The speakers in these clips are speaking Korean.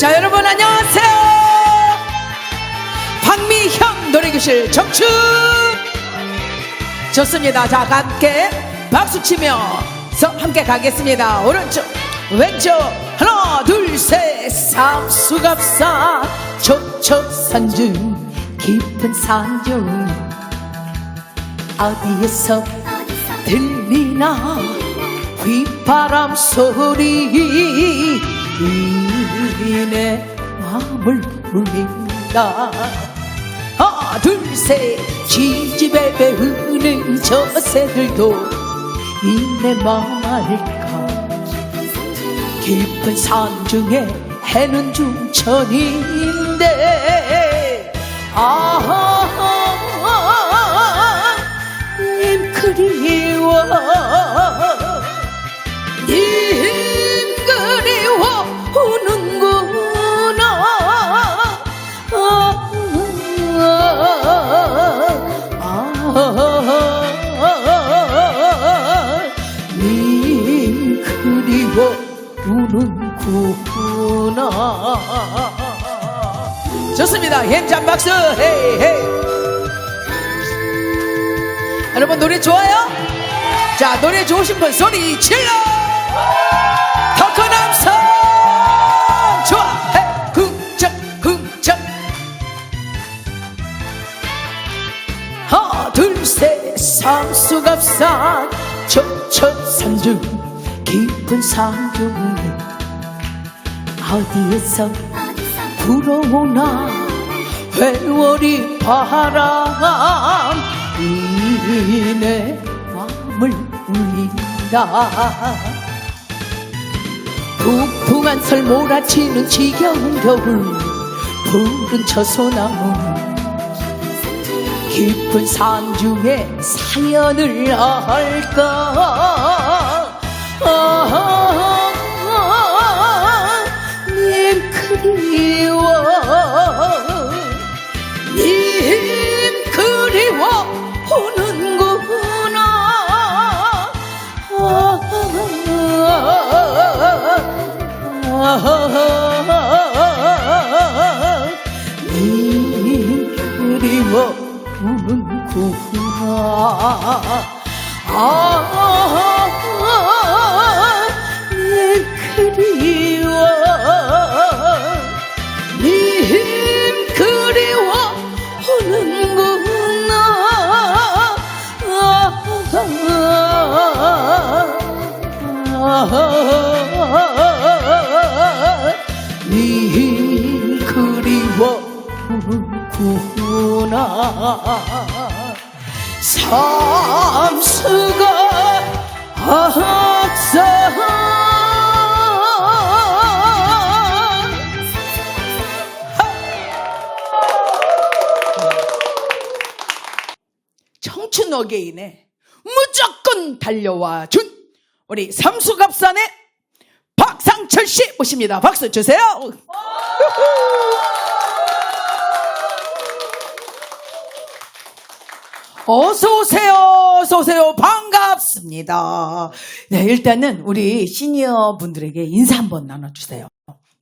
자, 여러분 안녕하세요. 박미형 노래교실 정춘. 좋습니다. 자, 함께 박수 치면서 함께 가겠습니다. 오른쪽, 왼쪽, 하나, 둘, 셋. 삼수갑산, 촉촉산중, 깊은 산중. 어디에서 들리나 휘바람 소리 이내 마음을 울린다. 하나 둘셋. 지지배 배우는 저 새들도 이내 마을까? 깊은 산 중에 해는 중천인데 아님 그리워 우는구나. 좋습니다. 힘찬 박수. 헤이 헤이. 여러분 노래 좋아요? 자 노래 좋으신 분 소리 질러. 덕후남성. 좋아. 해 궁적 궁적 하나 둘셋. 상수갑산. 첩첩산중 깊은 산중 어디에서 불어오나? 회월이 바람 이내 마음을 울린다 북풍한 설 몰아치는 지겨운 겨울 푸른 처소나무 깊은 산중에 사연을 할까 아, 님 그리워. 님 그리워. 오는구나. 님 그리워. 오는구나. 님 삼수가 악산 청춘 어게인에 무조건 달려와 준 우리 삼수갑산의 박상철 씨 모십니다. 박수 주세요. 어서 오세요. 어서 오세요. 반갑습니다. 네, 일단은 우리 시니어 분들에게 인사 한번 나눠주세요.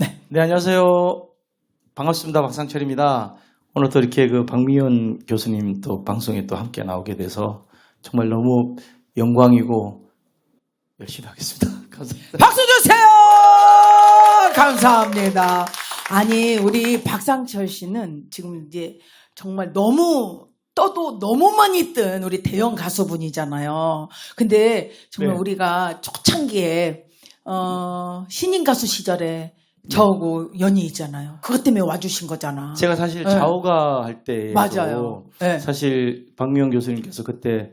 네. 네, 안녕하세요. 반갑습니다. 박상철입니다. 오늘 또 이렇게 그 박미연 교수님 또 방송에 또 함께 나오게 돼서 정말 너무 영광이고 열심히 하겠습니다. 감사합니다. 박수 주세요. 감사합니다. 아니 우리 박상철 씨는 지금 이제 정말 너무 떠도 너무 많이 뜬 우리 대형 가수분이잖아요. 근데 정말 네. 우리가 초창기에 어, 신인 가수 시절에 저하고 연이 있잖아요. 그것 때문에 와주신 거잖아. 제가 사실 네. 자오가 할 때 맞아요. 네. 사실 박미연 교수님께서 그때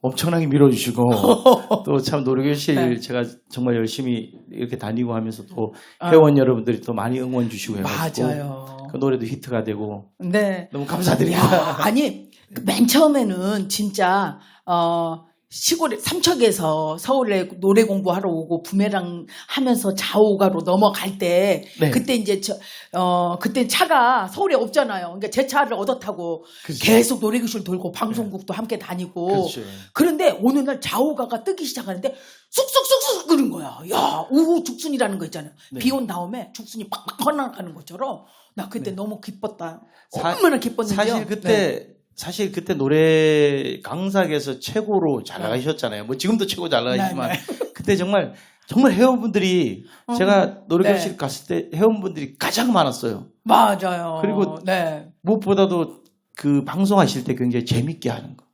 엄청나게 밀어주시고 또 참 노래교실 네. 제가 정말 열심히 이렇게 다니고 하면서 또 아. 회원 여러분들이 또 많이 응원 주시고 해가지고 맞아요. 그 노래도 히트가 되고 네. 너무 감사드립니다. 야, 아니 그 맨 처음에는 진짜 어 시골에 삼척에서 서울에 노래 공부하러 오고 부메랑 하면서 좌우가로 넘어갈 때 네. 그때 이제 저, 어 그때 차가 서울에 없잖아요. 그러니까 제 차를 얻어 타고. 계속 노래교실 돌고 방송국도 함께 다니고 그렇죠. 그런데 어느 날 좌우가가 뜨기 시작하는데 쑥쑥쑥쑥 끓는 거야. 야, 우후 죽순이라는 거 있잖아요. 네. 비온 다음에 죽순이 빡빡 퍼나가는 것처럼 나 그때 네. 너무 기뻤다. 사- 얼마나 기뻤는지요. 사실 그때 사실 그때 노래 강사에서 최고로 잘 나가셨잖아요. 뭐 지금도 최고 잘 나가시지만 네, 그때 정말 정말 회원분들이 어, 제가 노래교실 네. 갔을 때 회원분들이 가장 많았어요. 맞아요. 그리고 네. 무엇보다도 그 방송하실 때 굉장히 재밌게 하는 거.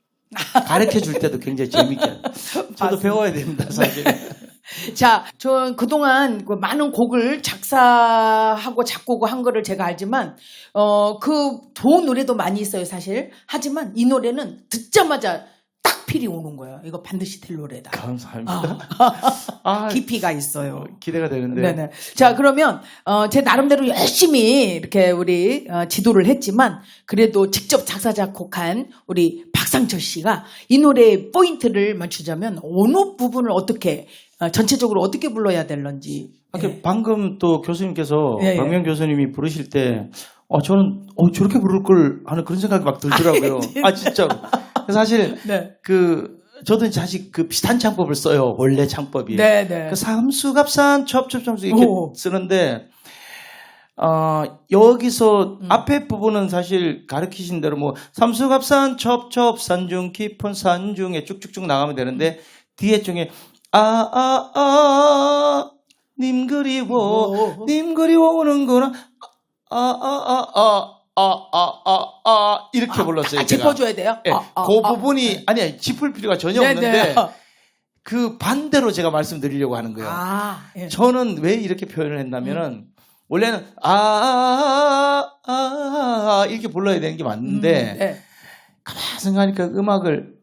가르쳐 줄 때도 굉장히 재밌게 하는 거. 저도. 배워야 됩니다, 사실. 자, 전 그동안 그 많은 곡을 작사하고 작곡을 한 거를 제가 알지만, 어, 그 좋은 노래도 많이 있어요, 사실. 하지만 이 노래는 듣자마자 딱 필이 오는 거예요. 이거 반드시 될 노래다. 감사합니다. 아, 아, 깊이가 있어요. 기대가 되는데. 네네. 자, 그러면, 어, 제 나름대로 열심히 이렇게 우리, 어, 지도를 했지만, 그래도 직접 작사, 작곡한 우리 박상철 씨가 이 노래의 포인트를 맞추자면, 어느 부분을 어떻게, 어, 전체적으로 어떻게 불러야 될런지. 예. 방금 또 교수님께서 예, 예. 박명 교수님이 부르실 때 어, 저는 어, 저렇게 부를 걸 하는 그런 생각이 막 들더라고요. 아 진짜로. 그래서 사실 네. 그 저도 사실 그 비슷한 창법을 써요. 원래 창법이. 네 네. 그 삼수갑산 첩첩첩 이렇게 오. 쓰는데 어, 여기서 음. 앞에 부분은 사실 가르치신 대로 뭐 삼수갑산 첩첩 산중 깊은 산중에 쭉쭉쭉 나가면 되는데 뒤에 중에 아 아 아 님 그리워 오. 님 그리워 오는구나 아 아 아 아 아 아아 이렇게 불렀어요 다 제가. 짚어줘야 돼요? 예, 아, 아, 그 아. 부분이 아니 아니 짚을 필요가 전혀 네네. 없는데 그 반대로 제가 말씀드리려고 하는 거예요. 아, 예. 저는 왜 이렇게 표현을 했냐면은 원래는 아, 아, 아, 이렇게 불러야 되는 게 맞는데 음, 네. 가만 생각하니까 음악을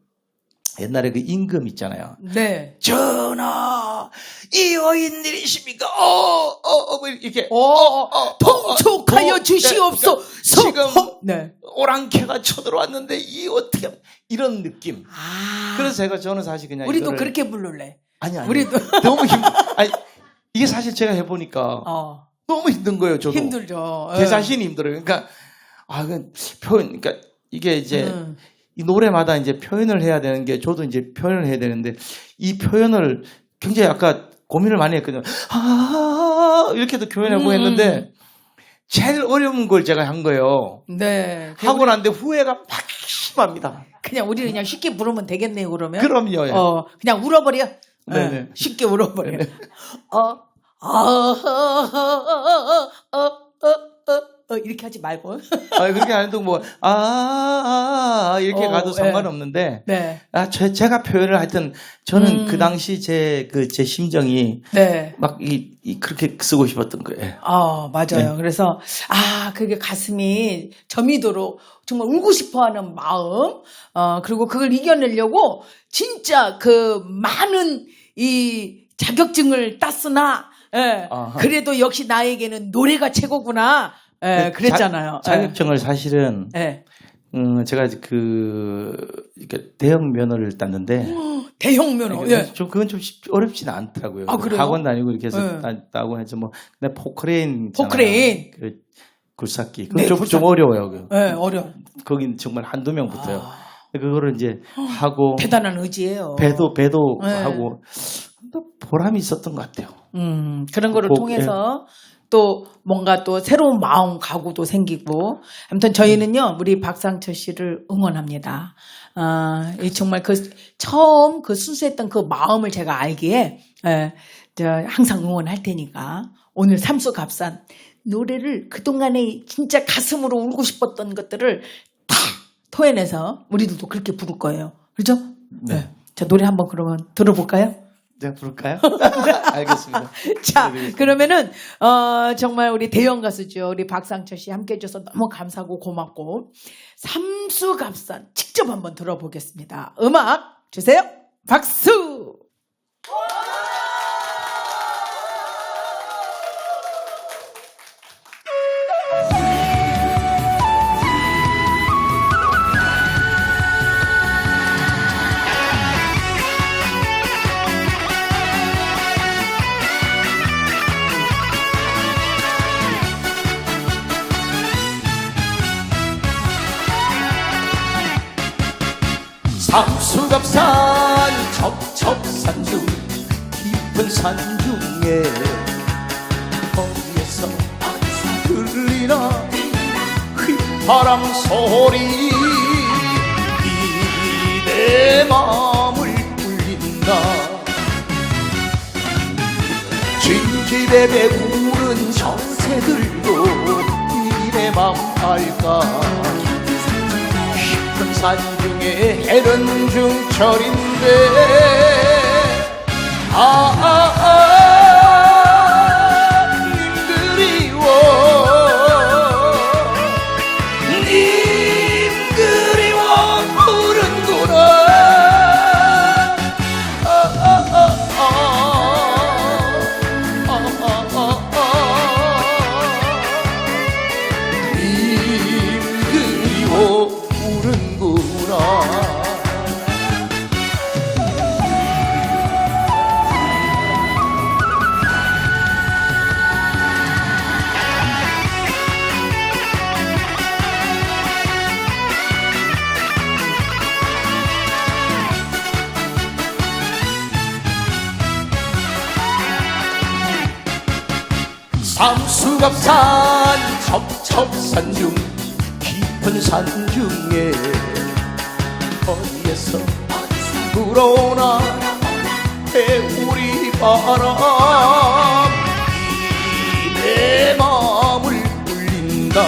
옛날에 그 임금 있잖아요. 네. 전하, 이 여인들이십니까? 어, 어, 어, 뭐 이렇게 어, 어, 어, 통촉하여 어, 네, 주시옵소서. 지금 네. 오랑캐가 쳐들어왔는데 이 어떻게 이런 느낌. 아. 그래서 제가 저는 사실 그냥 우리도 이거를- 그렇게 부를래. 아니 아니 우리도 너무 힘 아니 이게 사실 제가 해보니까 어, 너무 힘든 거예요 저도 힘들죠. 제 예. 자신이 힘들어요 그러니까 아 그 표현 그러니까 이게 이제 음. 이 노래마다 이제 표현을 해야 되는 게 저도 이제 표현을 해야 되는데 이 표현을 굉장히 아까 고민을 많이 했거든요 아 이렇게도 표현하고 음. 했는데 제일 어려운 걸 제가 한 거예요 네. 하고 난데 후회가 막심합니다 그냥 우리 그냥 쉽게 부르면 되겠네요. 그러면. 그럼요 예. 어, 그냥 울어버려. 네네. 예, 쉽게 울어버려. 어, 아, 어, 어, 어, 어, 어, 어, 이렇게 하지 말고. 아 그렇게 안 해도 뭐 아, 아, 아, 이렇게 어, 가도 예. 상관없는데 네, 아, 제, 제가 표현을 하여튼 저는 음. 그 당시 제 그 제 심정이 네. 막 이, 이 그렇게 쓰고 싶었던 거예요. 아, 맞아요. 네. 그래서, 아, 그게 가슴이 저미도록 정말 울고 싶어 하는 마음, 어, 그리고 그걸 이겨내려고 진짜 그 많은 이 자격증을 땄으나, 예, 아하. 그래도 역시 나에게는 노래가 최고구나, 예, 그 그랬잖아요. 자, 격증을 사실은 예. 예. 음, 제가 그 이렇게 대형 면허를 땄는데 대형 면허, 예. 좀 그건 좀 쉽- 어렵지는 않더라고요. 아, 그래요? 학원 다니고 이렇게 해서 네. 따- 따고 해서 뭐 근데 포크레인. 포크레인. 그 굴삭기 그건 네, 좀, 굴삭기. 좀 어려워요. 그. 예, 어려워. 거긴 정말 한두 명 붙어요. 아, 그거를 이제 하고 대단한 의지예요. 배도 배도 네. 하고 또 보람이 있었던 것 같아요. 음, 그런 거를 그- 통해서 또 뭔가 또 새로운 마음 가구도 생기고 아무튼 저희는요 우리 박상철 씨를 응원합니다. 아, 이 정말 그 처음 그 순수했던 그 마음을 제가 알기에 에, 저 항상 응원할 테니까 오늘 삼수갑산 노래를 그 동안에 진짜 가슴으로 울고 싶었던 것들을 다 토해내서 우리들도 그렇게 부를 거예요. 그렇죠? 네. 자 노래 한번 그러면 들어볼까요? 내가 부를까요? 알겠습니다. 자, 네, 그러면은 어 정말 우리 대형 가수죠. 우리 박상철 씨 함께 해 줘서 너무 감사하고 고맙고 삼수갑산 직접 한번 들어보겠습니다. 음악 주세요. 박수. 삼수갑산 첩첩산 중 깊은 산 중에 어디에서 들리나 휘파람 소리. 이내 마음을 울린다. 진집에 배부른 정새들도 이내 마음 알까 산 중에 해는 중철인데. 아, 아, 아, 수갑산 첩첩산 중 깊은 산 중에 어디에서 불어오나 해우리 바람. 이내 마음을 울린다.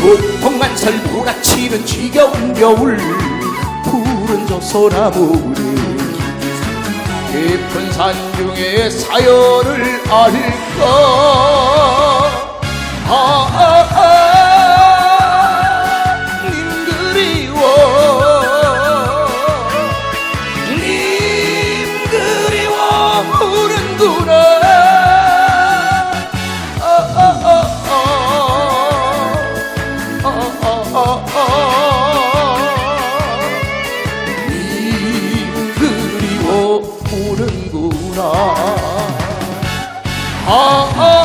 폭풍만설 몰아치는 지겨운 겨울 푸른 저 소나무를 깊은 산 중에 사연을 알까 나 아, 아, 아,